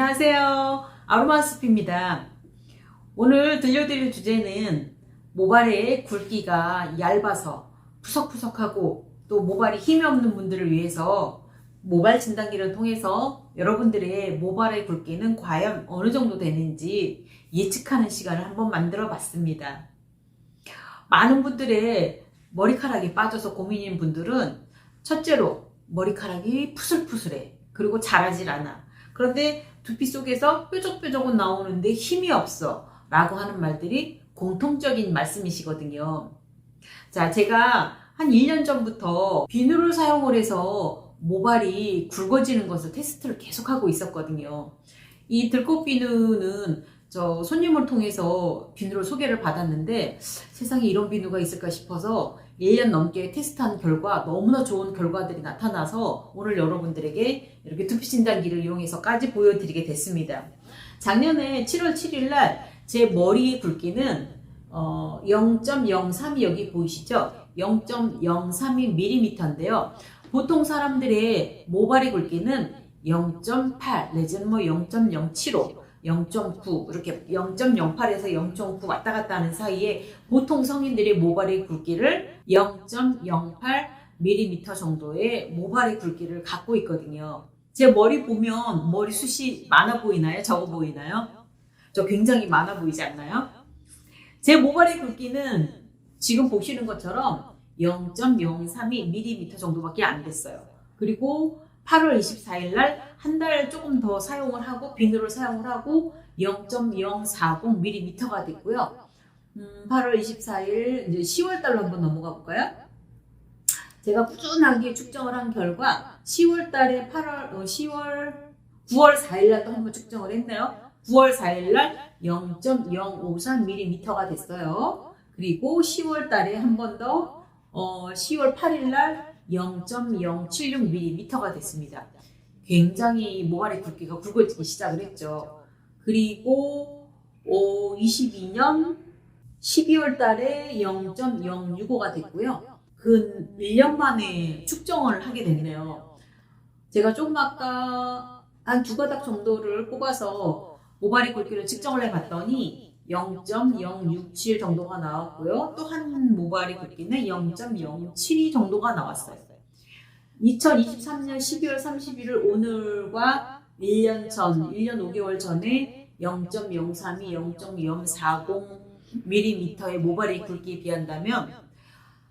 안녕하세요. 아로마스피입니다. 오늘 들려드릴 주제는 모발의 굵기가 얇아서 푸석푸석하고 또 모발이 힘이 없는 분들을 위해서 모발 진단기를 통해서 여러분들의 모발의 굵기는 과연 어느 정도 되는지 예측하는 시간을 한번 만들어 봤습니다. 많은 분들의 머리카락이 빠져서 고민인 분들은 첫째로 머리카락이 푸슬푸슬해. 그리고 자라질 않아. 그런데 두피 속에서 뾰족뾰족은 나오는데 힘이 없어. 라고 하는 말들이 공통적인 말씀이시거든요. 자, 제가 한 1년 전부터 비누를 사용을 해서 모발이 굵어지는 것을 테스트를 계속하고 있었거든요. 이 들꽃 비누는 저 손님을 통해서 비누를 소개를 받았는데 세상에 이런 비누가 있을까 싶어서 1년 넘게 테스트한 결과 너무나 좋은 결과들이 나타나서 오늘 여러분들에게 이렇게 두피 진단기를 이용해서까지 보여드리게 됐습니다. 작년에 7월 7일 날 제 머리의 굵기는 어, 0.03이 여기 보이시죠? 0.032mm인데요. 보통 사람들의 모발의 굵기는 0.8 내지는 뭐 0.075 0.9 이렇게 0.08에서 0.9 왔다 갔다 하는 사이에 보통 성인들의 모발의 굵기를 0.08mm 정도의 모발의 굵기를 갖고 있거든요. 제 머리 보면 머리 숱이 많아 보이나요? 적어 보이나요? 저 굉장히 많아 보이지 않나요? 제 모발의 굵기는 지금 보시는 것처럼 0.032mm 정도밖에 안 됐어요. 그리고 8월 24일 날 한 달 조금 더 사용을 하고 비누를 사용을 하고 0.040mm가 됐고요. 음, 8월 24일 이제 10월 달로 한번 넘어가 볼까요? 제가 꾸준하게 측정을 한 결과 10월 달에 8월 어, 10월 9월 4일 날또 한번 측정을 했네요. 9월 4일 날 0.053mm가 됐어요. 그리고 10월 달에 한 번 더 어, 10월 8일 날 0.076mm가 됐습니다. 굉장히 모발의 굵기가 굵어지기 시작을 했죠. 그리고 어, 22년 12월 달에 0.065가 됐고요. 그 1년 만에 측정을 하게 됐네요. 제가 조금 아까 한 두 가닥 정도를 뽑아서 모발의 굵기를 측정을 해봤더니 0.067 정도가 나왔고요. 또 한 모발의 굵기는 0.072 정도가 나왔어요. 2023년 12월 31일 오늘과 1년 전, 1년 5개월 전에 0.032, 0.040mm의 모발의 굵기에 비한다면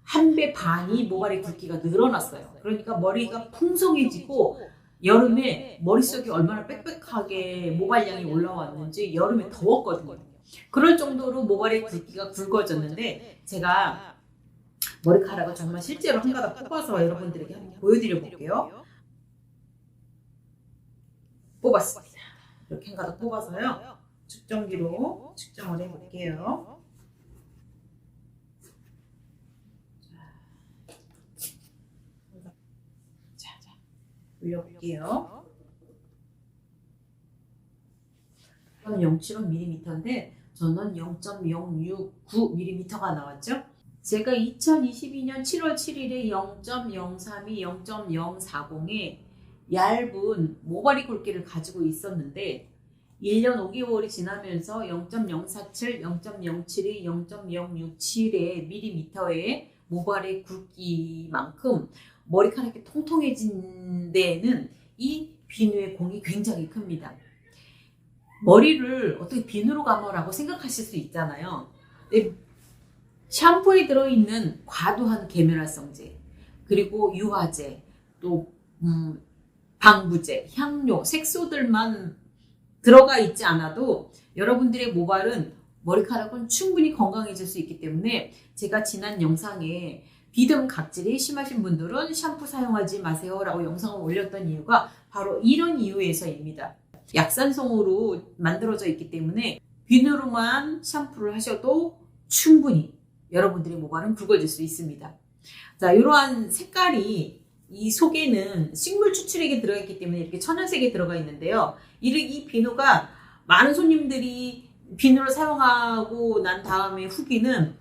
한 배 반이 모발의 굵기가 늘어났어요. 그러니까 머리가 풍성해지고 여름에 머릿속이 얼마나 빽빽하게 모발량이 올라왔는지 여름에 더웠거든요. 그럴 정도로 모발의 굵기가 굵어졌는데 제가 머리카락을 정말 실제로 한 가닥 뽑아서 여러분들에게 한번 보여드려 볼게요. 뽑았습니다. 이렇게 한 가닥 뽑아서요. 측정기로 측정을 해볼게요. 자, 자, 올려볼게요. 이건 0.75mm인데 저는 0.069mm가 나왔죠. 제가 2022년 7월 7일에 0.032, 0.040의 얇은 모발이 굵기를 가지고 있었는데 1년 5개월이 지나면서 0.047, 0.072, 0.067의 밀리미터의 모발의 굵기만큼 머리카락이 통통해진 데에는 이 비누의 공이 굉장히 큽니다. 머리를 어떻게 비누로 감으라고 생각하실 수 있잖아요. 근데 샴푸에 들어있는 과도한 계면활성제, 그리고 유화제, 또 음, 방부제, 향료, 색소들만 들어가 있지 않아도 여러분들의 모발은 머리카락은 충분히 건강해질 수 있기 때문에 제가 지난 영상에 비듬 각질이 심하신 분들은 샴푸 사용하지 마세요 라고 영상을 올렸던 이유가 바로 이런 이유에서입니다. 약산성으로 만들어져 있기 때문에 비누로만 샴푸를 하셔도 충분히 여러분들의 모발은 굵어질 수 있습니다. 자, 이러한 색깔이 이 속에는 식물 추출액이 들어있기 때문에 이렇게 천연색이 들어가 있는데요. 이 비누가 많은 손님들이 비누를 사용하고 난 다음에 후기는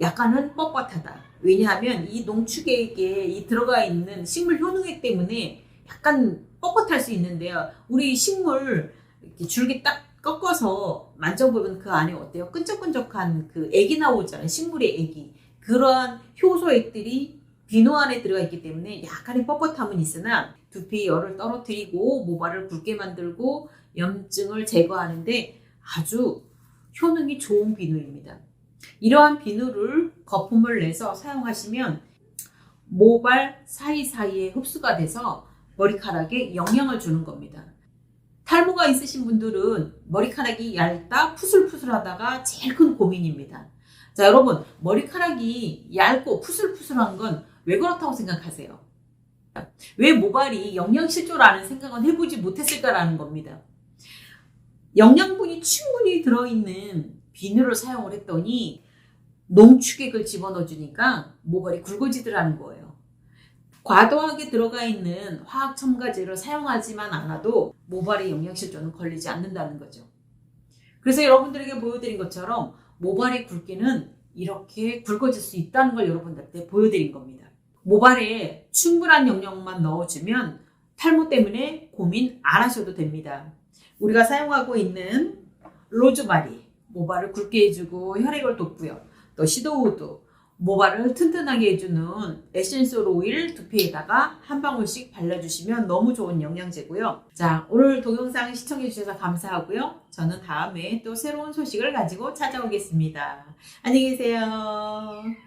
약간은 뻣뻣하다. 왜냐하면 이 농축액에 이 들어가 있는 식물 효능액 때문에 약간 뻣뻣할 수 있는데요. 우리 식물 이렇게 줄기 딱 꺾어서 만져보면 그 안에 어때요? 끈적끈적한 그 액이 나오잖아요. 식물의 액이. 그러한 효소액들이 비누 안에 들어가 있기 때문에 약간의 뻣뻣함은 있으나 두피의 열을 떨어뜨리고 모발을 굵게 만들고 염증을 제거하는데 아주 효능이 좋은 비누입니다. 이러한 비누를 거품을 내서 사용하시면 모발 사이사이에 흡수가 돼서 머리카락에 영향을 주는 겁니다. 탈모가 있으신 분들은 머리카락이 얇다 푸슬푸슬하다가 제일 큰 고민입니다. 자, 여러분, 머리카락이 얇고 푸슬푸슬한 건 왜 그렇다고 생각하세요? 왜 모발이 영양실조라는 생각은 해보지 못했을까라는 겁니다. 영양분이 충분히 들어있는 비누를 사용을 했더니 농축액을 집어넣어 주니까 모발이 굵어지더라는 거예요. 과도하게 들어가 있는 화학 첨가제를 사용하지만 않아도 모발의 영양실조는 걸리지 않는다는 거죠. 그래서 여러분들에게 보여드린 것처럼 모발의 굵기는 이렇게 굵어질 수 있다는 걸 여러분들한테 보여드린 겁니다. 모발에 충분한 영양만 넣어주면 탈모 때문에 고민 안 하셔도 됩니다. 우리가 사용하고 있는 로즈마리 모발을 굵게 해주고 혈액을 돋고요. 또 시도우드 모발을 튼튼하게 해주는 에센셜 오일 두피에다가 한 방울씩 발라주시면 너무 좋은 영양제고요. 자 오늘 동영상 시청해주셔서 감사하고요. 저는 다음에 또 새로운 소식을 가지고 찾아오겠습니다. 안녕히 계세요.